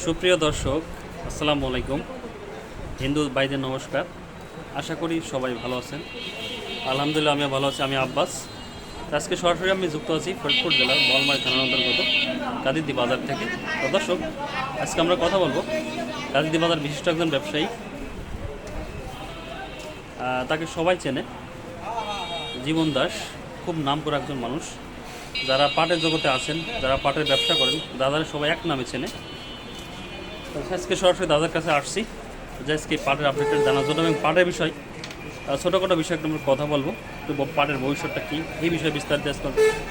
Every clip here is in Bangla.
সুপ্রিয় দর্শক, আসসালামু আলাইকুম। হিন্দু ভাইদের নমস্কার। আশা করি সবাই ভালো আছেন। আলহামদুলিল্লাহ আমি ভালো আছি। আমি আব্বাস। আজকে সরাসরি আমি যুক্ত আছি ফরিদপুর জেলার বলমারি থানার অন্তর্গত কাদিদি বাজার থেকে। তো দর্শক, আজকে আমরা কথা বলব কাদিদি বাজার বিশিষ্ট একজন ব্যবসায়ী। তাকে সবাই চেনে। জীবন দাস, খুব নাম করা একজন মানুষ। যারা পাটের জগতে আছেন, যারা পাটের ব্যবসা করেন, দাদার সবাই এক নামে চেনে। আজকে সরাসরি দাদার কাছে আসছি। যে আজকে পাটের আপডেটটা জানার জন্য এবং পাটের বিষয় ছোটোখাটো বিষয়ে একটু আমরা কথা বলব। তো পাটের ভবিষ্যৎটা কী এই বিষয়ে বিস্তারিত আজকে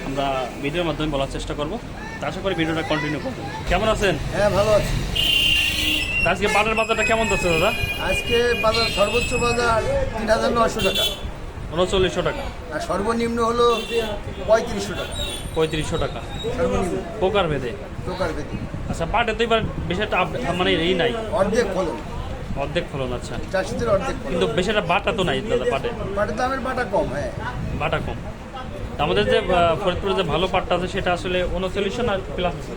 আমরা ভিডিওর মাধ্যমে বলার চেষ্টা করব। তা আশা করি ভিডিওটা কন্টিনিউ করব কেমন আছেন? হ্যাঁ ভালো আছি। আজকে পাটের বাজারটা কেমন যাচ্ছে দাদা? আজকে বাজার সর্বোচ্চ বাজার তিন হাজার নশো টাকা। উনচল্লিশশো টাকা। আর সর্বনিম্ন হলো পঁয়ত্রিশশো টাকা। পঁয়ত্রিশশো টাকা। সর্বনিম্ন। পোকার ভেদে টোকার বেদি। আচ্ছা পাটে তো এবার বেশি একটা মানে এই নাই। অর্ধেক ফলন। অর্ধেক ফলন আচ্ছা। চাষিদের অর্ধেক কিন্তু বেশি একটা বাটা তো নাই দাদা পাটে। পাটের দামের বাটা কম হ্যাঁ। বাটা কম। আমাদের যে আহ, ফরিদপুরে যে ভালো পাটটা আছে সেটা আসলে উনচল্লিশশো না প্লাস আছে?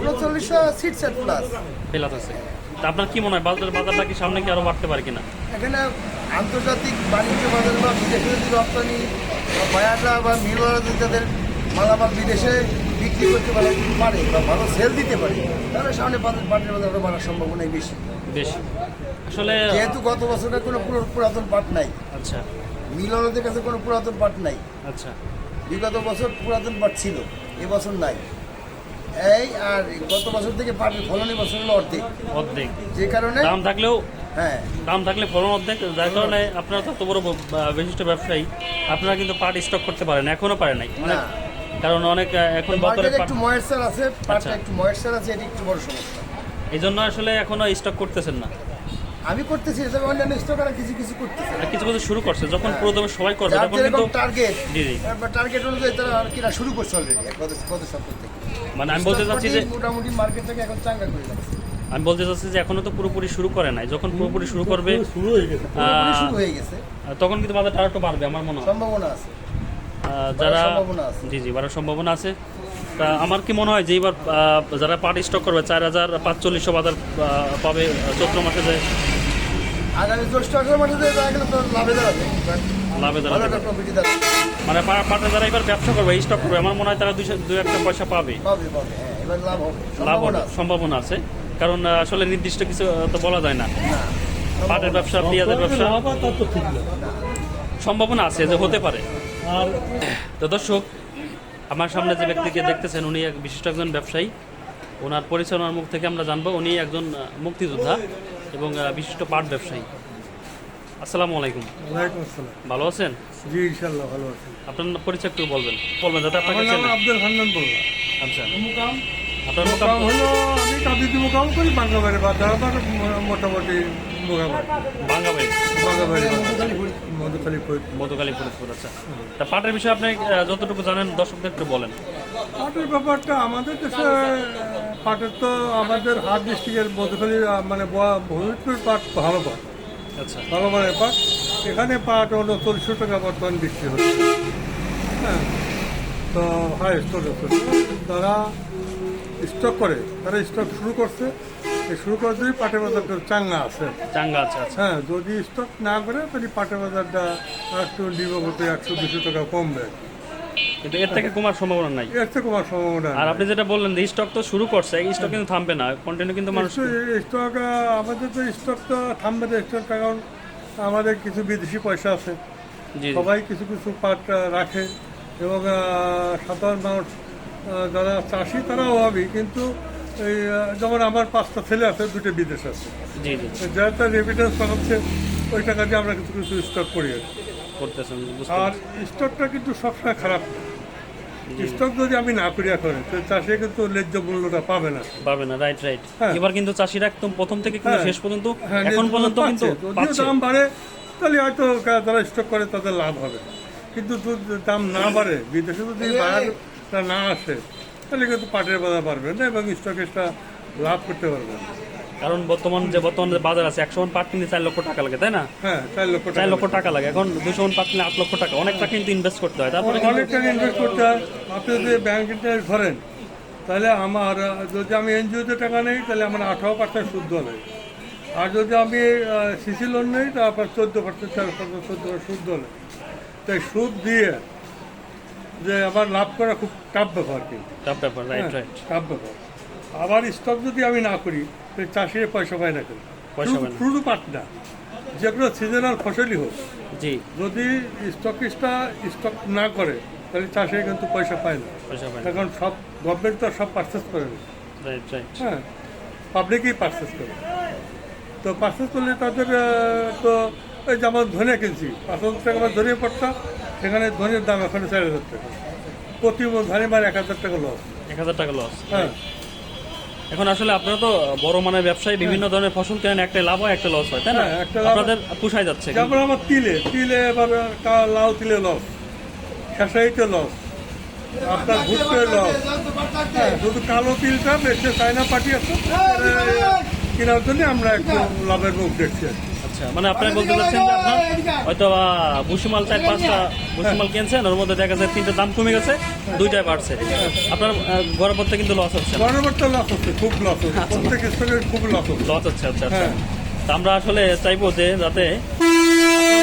উনচল্লিশশো সিট সেট প্লাস প্লাস আছে। আপনার কি মনে হয় বাজার বাজারটা কি সামনে কি আরও বাড়তে পারে কিনা? এখানে আন্তর্জাতিক বাণিজ্য বাজার বা বিদেশে যদি রপ্তানি বা মিলওয়ারা যদি তাদের মালামাল বিদেশে বিক্রি করতে পারে পারে বা ভালো সেল দিতে পারে। তাহলে সামনে বাজার পাটের বাজার আরও বাড়ার সম্ভাবনাই বেশি। বেশি। আসলে যেহেতু গত বছরের কোনো পুরো- পুরাতন পাট নাই। আচ্ছা। মিলনদের কাছে কোনো পুরাতন পাট নাই। আচ্ছা। বিগত বছর পুরাতন পাট ছিল এবছর নাই। এই আর গত বছর থেকে পাটের ফলন বছর হলো অর্ধেক। অর্ধেক। যে কারণে দাম থাকলেও হ্যাঁ। দাম থাকলে ফলন অর্ধেক যার কারণে আপনারা বড় বিশিষ্ট ব্যবসায়ী আপনারা কিন্তু পাট স্টক করতে পারেন এখনও পারে নাই। মানে কারণ অনেক এখন পাট একটু ময়েশ্চার আছে পাটটা আচ্ছা। একটু ময়েশ্চার আছে এটি একটু বড় সমস্যা। এই জন্য আসলে এখনও স্টক করতেছেন না। আমি করতেছি তবে অন্যান্য স্টকাররা কিছু কিছু করতেছে। কিছু কিছু শুরু করছে যখন পুরোদমে সবাই করবে তখন কিন্তু টার্গেট জি জি। টার্গেট অনুযায়ী তারা আর কিনা শুরু করছে অলরেডি গত সপ্তাহ থেকে। মানে আমি বলতে চাচ্ছি যে মোটামুটি মার্কেট থেকে এখন চাঙ্গা করে যাচ্ছে আমি বলতে চাচ্ছি যে এখনও তো পুরোপুরি শুরু করে নাই। যখন পুরোপুরি শুরু করবে পুরোপুরি আহ, শুরু হয়ে গেছে। তখন কিন্তু বাজারটা আরেকটু বাড়বে আমার মনে হয়। সম্ভাবনা আছে। যারা জি জি বাড়ার সম্ভাবনা আছে। তা আমার কি মনে হয় যে এবার যারা পাট স্টক করবে চার হাজার পাঁচচল্লিশশো বাজার পাবে চৈত্র মাসে যে আগামী জ্যৈষ্ঠ মাসে তো লাভে দাঁড়াবে লাভে দাঁড়াবে মানে পা- পাটে যারা এবার ব্যবসা করবে স্টক করবে আমার মনে হয় তারা দুইশো দু একটা পয়সা পাবে। হ্যাঁ এবার লাভ হবে সম্ভাবনা আছে। কারণ আসলে নির্দিষ্ট কিছু তো বলা যায় না। না, পাটের ব্যবসা পেঁয়াজের ব্যবসা। সম্ভাবনা আছে যে হতে পারে। তো দর্শক আমার সামনে যে ব্যক্তিকে দেখতেছেন উনি এক বিশিষ্ট একজন ব্যবসায়ী। ওনার পরিচালনার মুখ থেকে আমরা জানব উনি একজন মুক্তিযোদ্ধা এবং বিশিষ্ট পাট ব্যবসায়ী। আসসালামু আলাইকুম। ওয়ালাইকুম আসসালাম। ভালো আছেন? জি ইনশাল্লাহ ভালো আছি। আপনার পরিচয় একটু বলবেন। বলবেন যাতে আপনাকে আমার নাম। আব্দুল হান্নান বললাম আচ্ছা। মুকাম? আপনার মুকাম? হলো আমি কাবিদি মুকাম করি বাঙ্গাবাড়ি বাজার আমার মোটামুটি মুগাবাড়ি বাঙ্গাবাড়ি মধুকালী ফরিদপুর। আচ্ছা। তা পাটের বিষয়ে আপনি যতটুকু জানেন দর্শকদের একটু বলেন। পাটের ব্যাপারটা আমাদের দেশে পাটের তো আমাদের হাট ডিস্ট্রিক্টের মধুখালী মানে ভবিষ্যৎ পাট ভালো পাট। আচ্ছা ভালো মানের পাট? এখানে পাট হলো চল্লিশশো টাকা বর্তমান বিক্রি হচ্ছে। হ্যাঁ তো হয় স্টক তারা স্টক করে তারা স্টক শুরু করছে। শুরু করে যদি পাটের বাজারটা চাঙ্গা আছে। চাঙ্গা আছে আচ্ছা। হ্যাঁ যদি স্টক না করে তাহলে পাটের বাজারটা একটু ডিভাগতে একশো দুশো টাকা কমবে। কিন্তু এর থেকে কমার সম্ভাবনা নাই। এর থেকে আমার সম্ভাবনা আর আপনি যেটা বললেন যে স্টক তো শুরু করছে এই স্টক কিন্তু থামবে না কন্টিনিউ কিন্তু মানুষ স্টক আমাদের তো স্টক তো থামবে না স্টক কারণ আমাদের কিছু বিদেশি পয়সা আছে। সবাই কিছু কিছু পাট রাখে। এবং সাধারণ মানুষ যারা চাষি তারা অভাবী কিন্তু এই যেমন আমার পাঁচটা ছেলে আছে দুটো বিদেশ আছে। যারা তার রেমিটেন্স পাঠাচ্ছে ওই টাকা দিয়ে আমরা কিছু কিছু স্টক করি আর স্টকটা কিন্তু সবসময় খারাপ। স্টক যদি আমি না করিয়া করে তো চাষে কিন্তু ন্যায্য মূল্যটা পাবে না। পারবে না রাইট রাইট হ্যাঁ। এবার কিন্তু চাষিরা একদম প্রথম থেকে কিন্তু হ্যাঁ। শেষ পর্যন্ত হ্যাঁ, এখন পর্যন্ত কিন্তু যদিও দাম বাড়ে তাহলে হয়তো যারা স্টক করে তাদের লাভ হবে। কিন্তু যদি দাম না বাড়ে বিদেশে যদি না আসে তাহলে কিন্তু পাটের বাজার পারবে না এবং স্টকেসটা লাভ করতে পারবে না। কারণ বর্তমান যে বর্তমান যে বাজার আছে একশো মন পাট কিনতে চার লক্ষ টাকা লাগে তাই না? হ্যাঁ চার লক্ষ চার লক্ষ টাকা লাগে। এখন দুশো মন পাট কিনলে আট লক্ষ টাকা। অনেক টাকা কিন্তু ইনভেস্ট করতে হয়। তারপরে অনেক টাকা ইনভেস্ট করতে হয়। আপনি যদি ব্যাংক ইন্টারেস্ট ধরেন তাহলে আমার যদি আমি এনজিওতে টাকা নেই তাহলে আমার আঠারো পার্সেন্ট সুদ নেই। আর যদি আমি সিসি লোন নেই তারপর চোদ্দ পার্সেন্ট তেরো পার্সেন্ট চোদ্দ সুদ নেই। তাই সুদ দিয়ে যে আমার লাভ করা খুব টাফ ব্যাপার কিন্তু। টাফ ব্যাপার রাইট রাইট টাফ ব্যাপার। আবার স্টক যদি আমি না করি চাষির পয়সা পায় না কেন? পয়সা পায় না। শুধু পাট না যেগুলো সিজনাল ফসলই হোক। জি। যদি স্টকিস্টটা স্টক না করে তাহলে চাষে কিন্তু পয়সা পায় না। পয়সা এখন সব গভর্নমেন্ট তো সব পারচেস করে না। হ্যাঁ পাবলিকই পারচেস করে। তো পারচেস করলে তাদের তো ওই যেমন ধনে কিনছি পাঁচ হাজার টাকা আমার ধনে পড়তাম সেখানে ধনের দাম এখন চার হাজার টাকা। প্রতি ধানে মার এক হাজার টাকা লস এক হাজার টাকা লস হ্যাঁ। এখন আসলে আপনারা তো বড় মানের ব্যবসায়ী বিভিন্ন ধরনের ফসল কেন একটা লাভ হয় একটা লস হয় তাই না? হ্যাঁ, আপনাদের পুষায় যাচ্ছে। যেমন আমার তিলে তিলে এবার লাল লাউ তিলে লস খেসাইতে লস আপনার ভুট্টে লস হ্যাঁ শুধু কালো তিলটা বেশি চায়না পাঠিয়েছে কেনার জন্য আমরা একটু লাভের মুখ দেখছি। আচ্ছা মানে আপনি বলতে চাচ্ছেন যে আপনার হয়তো ভুসিমাল চার পাঁচটা ভুসিমাল কিনছেন ওর মধ্যে দেখা যায় তিনটা দাম কমে গেছে দুইটাই বাড়ছে। আপনার গড়ের কিন্তু লস হচ্ছে। গণবার্তা লস হচ্ছে খুব লস হচ্ছে। প্রত্যেক স্টকের খুব লস হচ্ছে। লস হচ্ছে আচ্ছা আচ্ছা। হ্যাঁ। তা আমরা আসলে চাইব যে যাতে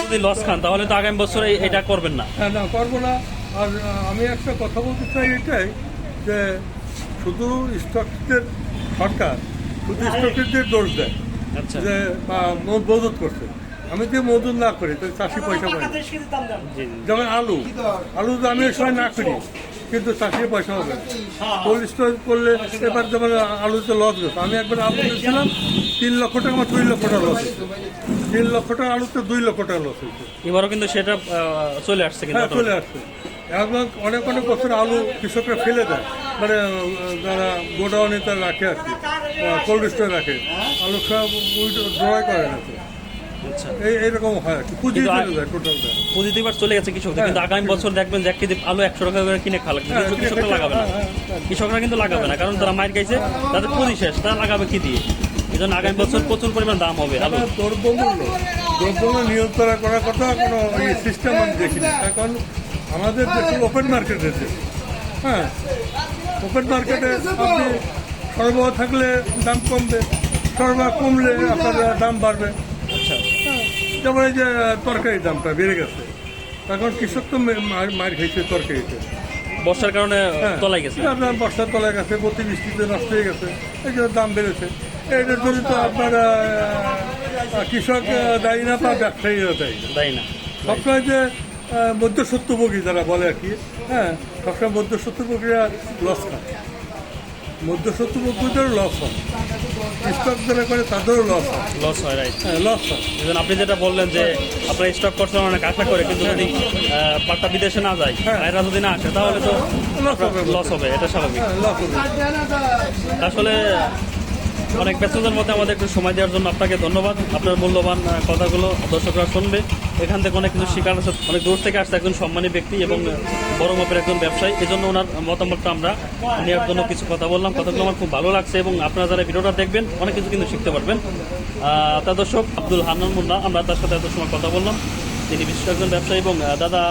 যদি লস খান তাহলে তো আগামী বছরে এটা করবেন না। হ্যাঁ না করব না। আর আমি একটা কথা বলতে চাই এটাই যে শুধু স্টকের সরকার শুধু স্টকের দোষ দেয়। আচ্ছা যে বা, ম- মজুত করছে। আমি যে মজুত না করি তাহলে চাষি পয়সা পাই যেমন আলু। আলু তো আমি সময় না করি কিন্তু চাষির পয়সা হবে। কোল্ড স্টোর করলে এবার যেমন আলুতে লস গেছে আমি একবার আলু দিয়েছিলাম তিন লক্ষ টাকা আমার দুই লক্ষ টাকা লস তিন লক্ষ টাকা আলুতে দুই লক্ষ টাকা লস হয়েছে। এবারও কিন্তু সেটা চলে আসছে কিন্তু হ্যাঁ চলে আসছে। এবং অনেক অনেক বছর আলু কৃষকরা ফেলে দেয়। মানে যারা গোডাউনে তারা রাখে আর কি কোল্ড স্টোরে রাখে। আলু সব ড্রয় করে না আচ্ছা। এই এইরকম হয় পুঁজি চলে যায় টোটালটা পজিটিভ আর চলে গেছে কৃষকদের হ্যাঁ। কিন্তু আগামী বছর দেখবেন যে এক কেজি আলু একশো টাকা করে কিনে খাওয়া লাগবে। কিন্তু কৃষকরা লাগাবে না। হ্যাঁ, হ্যাঁ। কৃষকরা কিন্তু লাগাবে না কারণ তারা মায়ের তাদের পুঁজি শেষ তারা লাগাবে কি দিয়ে? এই জন্য আগামী বছর প্রচুর পরিমাণ দাম হবে আলু। আমরা দ্রব্যমূল্য দ্রব্যমূল্য নিয়ন্ত্রণ করার কথা কোনো সিস্টেম আমি দেখিনি। এখন আমাদের দেশ ওপেন মার্কেট দেশ হ্যাঁ ওপেন মার্কেটে আপনি সরবরাহ থাকলে দাম কমবে সরবরাহ কমলে আপনার দাম বাড়বে। আচ্ছা। হ্যাঁ, যেমন এই যে তরকারির দামটা বেড়ে গেছে এখন কৃষক তো মার খাইছে তরকারিতে। বর্ষার কারণে হ্যাঁ, তলায় গেছে। আপনার বর্ষার তলায় গেছে প্রতি বৃষ্টিতে নষ্ট হয়ে গেছে এই জন্য দাম বেড়েছে। এটার জন্য তো আপনার কৃষক দায়ী না বা ব্যবসায়ীরা দায়ী। না। তাই না। সবসময় যে আহ, মধ্যস্বত্বভোগী যারা বলে আর কি হ্যাঁ সবসময় মধ্যস্বত্বভোগীরা লস খায়। মধ্যস্বত্বভোগীদেরও লস হয়। স্টক যারা করে তাদেরও লস হয়। লস হয় রাইট হ্যাঁ লস হয়। আপনি যেটা বললেন যে আপনার স্টক করছেন অনেক আশা করে কিন্তু যদি পাটটা বিদেশে না যায় হ্যাঁ। এরা যদি না আসে তাহলে তো লস হবে লস হবে এটা স্বাভাবিক। হ্যাঁ আসলে অনেক ব্যস্ততার মধ্যে আমাদের একটু সময় দেওয়ার জন্য আপনাকে ধন্যবাদ। আপনার মূল্যবান কথাগুলো দর্শকরা শুনবে। এখান থেকে অনেক কিছু শিকার আছে, অনেক দূর থেকে আসছে একজন সম্মানী ব্যক্তি এবং বড় মাপের একজন ব্যবসায়ী। এই জন্য ওনার মতামতটা আমরা নেওয়ার জন্য কিছু কথা বললাম। কথাগুলো আমার খুব ভালো লাগছে এবং আপনারা যারা ভিডিওটা দেখবেন, অনেক কিছু কিন্তু শিখতে পারবেন। তা দর্শক, আব্দুল হান্নান মুন্না, আমরা তার সাথে এত সময় কথা বললাম। তিনি বিশিষ্ট একজন ব্যবসায়ী এবং দাদা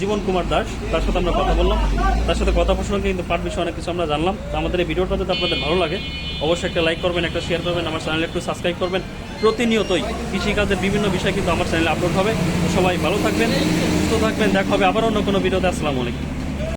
জীবন কুমার দাস, তার সাথে আমরা কথা বললাম। তার সাথে কথা প্রসঙ্গে কিন্তু পাঠ বিষয়ে অনেক কিছু আমরা জানলাম। তো আমাদের এই ভিডিওটা যদি আপনাদের ভালো লাগে, অবশ্যই একটা লাইক করবেন, একটা শেয়ার করবেন, আমার চ্যানেলে একটু সাবস্ক্রাইব করবেন। প্রতিনিয়তই কৃষিকাজের বিভিন্ন বিষয় কিন্তু আমার চ্যানেলে আপলোড হবে। সবাই ভালো থাকবেন, সুস্থ থাকবেন। দেখা হবে আবার অন্য কোনো ভিডিওতে। আসসালামু আলাইকুম।